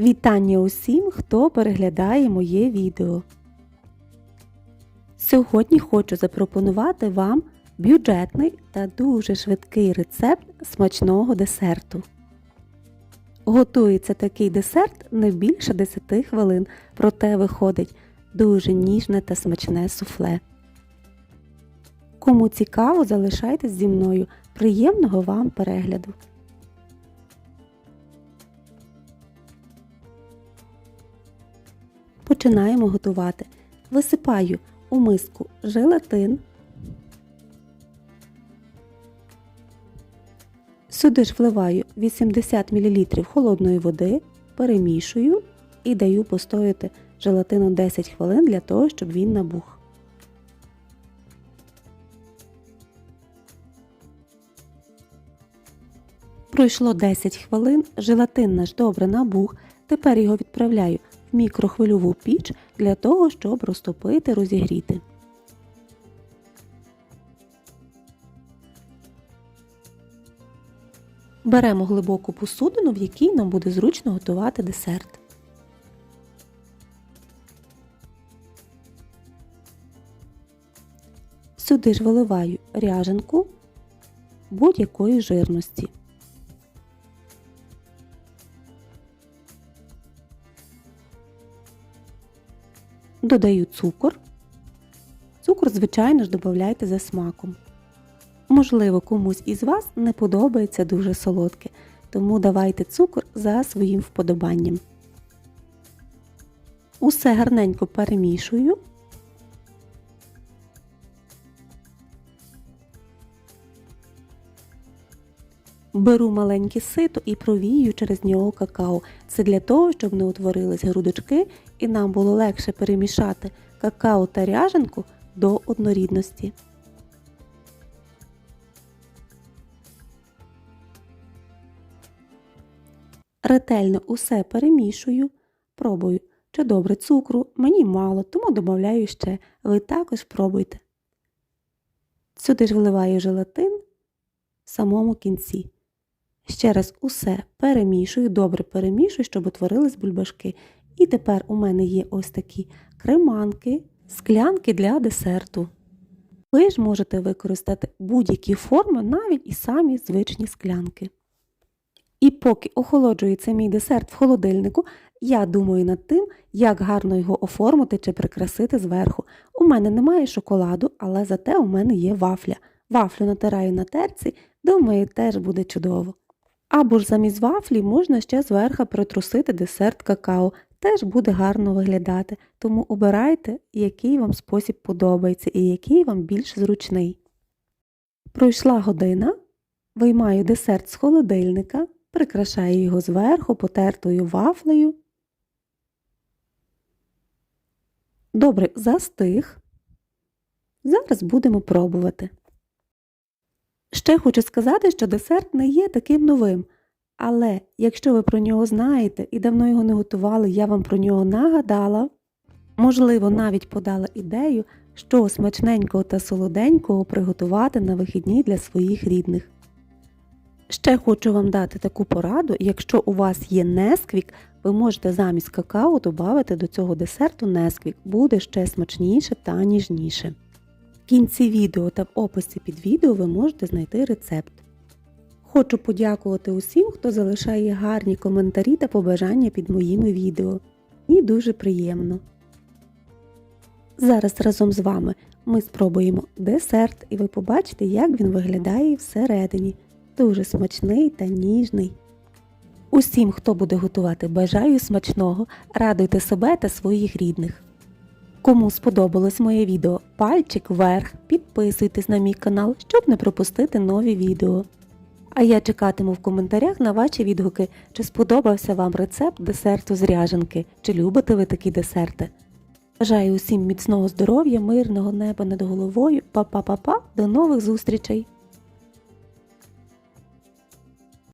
Вітання усім, хто переглядає моє відео. Сьогодні хочу запропонувати вам бюджетний та дуже швидкий рецепт смачного десерту. Готується такий десерт не більше 10 хвилин, проте виходить дуже ніжне та смачне суфле. Кому цікаво, залишайтесь зі мною. Приємного вам перегляду! Починаємо готувати. Висипаю у миску желатин. Сюди ж вливаю 80 мл холодної води, перемішую і даю постояти желатину 10 хвилин для того, щоб він набух. Пройшло 10 хвилин, желатин наш добре набух. Тепер його відправляю в мікрохвильову піч для того, щоб розтопити, розігріти. Беремо глибоку посудину, в якій нам буде зручно готувати десерт. Сюди ж виливаю ряженку будь-якої жирності. Додаю цукор. Цукор, звичайно ж, додайте за смаком. Можливо, комусь із вас не подобається дуже солодке, тому давайте цукор за своїм вподобанням. Усе гарненько перемішую. Беру маленьке сито і провію через нього какао. Це для того, щоб не утворились грудочки і нам було легше перемішати какао та ряженку до однорідності. Ретельно усе перемішую, пробую, чи добре цукру, мені мало, тому додаю ще. Ви також пробуйте. Сюди ж вливаю желатин в самому кінці. Ще раз усе перемішую, добре перемішую, щоб утворились бульбашки. І тепер у мене є ось такі креманки, склянки для десерту. Ви ж можете використати будь-які форми, навіть і самі звичні склянки. І поки охолоджується мій десерт в холодильнику, я думаю над тим, як гарно його оформити чи прикрасити зверху. У мене немає шоколаду, але зате у мене є вафля. Вафлю натираю на терці, думаю, теж буде чудово. Або ж замість вафлі можна ще зверху притрусити десерт какао, теж буде гарно виглядати, тому обирайте, який вам спосіб подобається і який вам більш зручний. Пройшла година, виймаю десерт з холодильника, прикрашаю його зверху потертою вафлею. Добре, застиг. Зараз будемо пробувати. Ще хочу сказати, що десерт не є таким новим. Але якщо ви про нього знаєте і давно його не готували, я вам про нього нагадала, можливо, навіть подала ідею, що смачненького та солоденького приготувати на вихідні для своїх рідних. Ще хочу вам дати таку пораду, якщо у вас є несквік, ви можете замість какао додати до цього десерту несквік, буде ще смачніше та ніжніше. В кінці відео та в описі під відео ви можете знайти рецепт. Хочу подякувати усім, хто залишає гарні коментарі та побажання під моїми відео. І дуже приємно. Зараз разом з вами ми спробуємо десерт і ви побачите, як він виглядає всередині. Дуже смачний та ніжний. Усім, хто буде готувати, бажаю смачного, радуйте себе та своїх рідних. Кому сподобалось моє відео, пальчик вверх, підписуйтесь на мій канал, щоб не пропустити нові відео. А я чекатиму в коментарях на ваші відгуки, чи сподобався вам рецепт десерту з ряженки, чи любите ви такі десерти. Бажаю усім міцного здоров'я, мирного неба над головою. Па-па-па-па, до нових зустрічей!